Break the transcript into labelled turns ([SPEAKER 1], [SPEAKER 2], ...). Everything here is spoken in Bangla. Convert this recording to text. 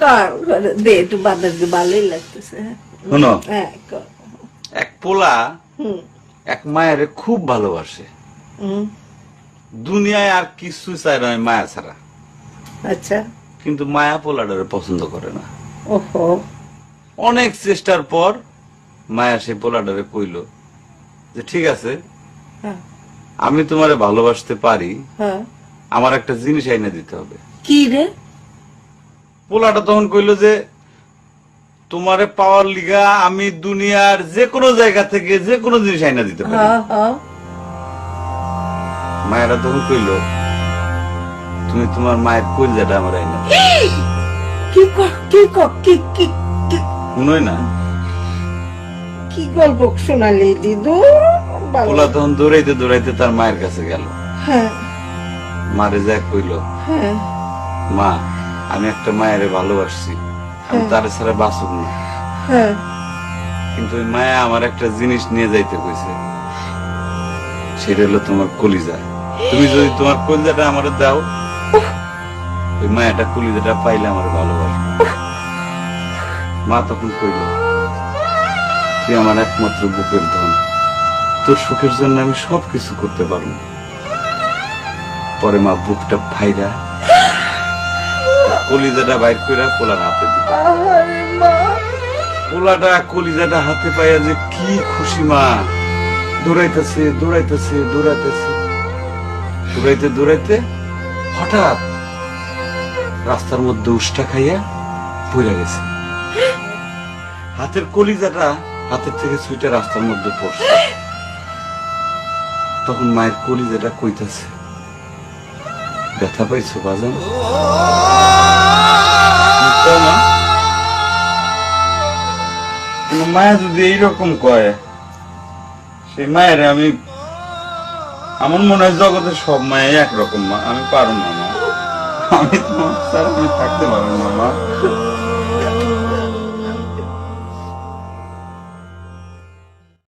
[SPEAKER 1] কর কর, দে একটু বাতাস ভালোই লাগতেছে।
[SPEAKER 2] শোনো।
[SPEAKER 1] হ্যাঁ
[SPEAKER 2] এক পোলা এক মায়ের খুব ভালোবাসে। দুনিয়ায় আর কিছু চাই নয় মায়া ছাড়া।
[SPEAKER 1] আচ্ছা।
[SPEAKER 2] কিন্তু মায়া পোলাডারে পছন্দ করে না।
[SPEAKER 1] ওহো।
[SPEAKER 2] অনেক চেষ্টার পর মায়া সেই পোলাডারে কইল যে ঠিক আছে
[SPEAKER 1] হ্যাঁ।
[SPEAKER 2] আমি তোমারে ভালোবাসতে পারি
[SPEAKER 1] হ্যাঁ।
[SPEAKER 2] আমার একটা জিনিস আইনা দিতে হবে।
[SPEAKER 1] কি রে?
[SPEAKER 2] পোলাটা তখন কইল যে তোমারে পাওয়ার লিগা আমি দুনিয়ার যে কোনো জায়গা থেকে যে কোনো জিনিস আইনা দিতে পারি।
[SPEAKER 1] হ্যাঁ হ্যাঁ।
[SPEAKER 2] মায়েরা তখন কইল তুমি তোমার মায়ের কইলজাটা আমার আইনা
[SPEAKER 1] কি ক- কি ক- কি কি কি-
[SPEAKER 2] শুনোই না।
[SPEAKER 1] কি গল্প শোনালি দিদু?
[SPEAKER 2] পোলা তখন দৌড়াইতে দৌড়াইতে তার মায়ের কাছে গেল।
[SPEAKER 1] হ্যাঁ।
[SPEAKER 2] মারে যা কইল
[SPEAKER 1] হ্যাঁ।
[SPEAKER 2] মা আমি একটা মায়ের ভালোবাসছি। আমি তার ছাড়া বাঁচুক না।
[SPEAKER 1] হ্যাঁ।
[SPEAKER 2] কিন্তু ওই মায়া আমার একটা জিনিস নিয়ে যাইতে কইছে। সেটা হলো তোমার কলিজা। তুমি যদি তোমার কলিজাটা আমার দাও ওই মায়াটা কলিজাটা পাইলে আমার ভালোবাসবে। মা তখন কইল তুই আমার একমাত্র বুকের ধন। তোর সুখের জন্য আমি সবকিছু করতে পারব। পরে মা বুকটা ফাইরা কলিজাটা বাইর করে পোলার হাতে পোলাটা কলিজাটা হাতে পাইয়া যে কি খুশি মা। দৌড়াইতেছে দৌড়াইতেছে দৌড়াইতেছে। দৌড়াইতে দৌড়াইতে হঠাৎ রাস্তার মধ্যে উষ্টা খাইয়া পড়ে গেছে। হাতের কলিজাটা হাতের থেকে ছুইটা রাস্তার মধ্যে পড়ছে। তখন মায়ের কলিজাটা কইতাছে, ব্যথা পাইছো বাজান? মায়া যদি এইরকম কয়, সেই মায়ের আমি, আমার মনে হয় জগতের সব মায়া একরকম মা, আমি পারো না মা। আমি তোমার আমি থাকতে পারব না মা।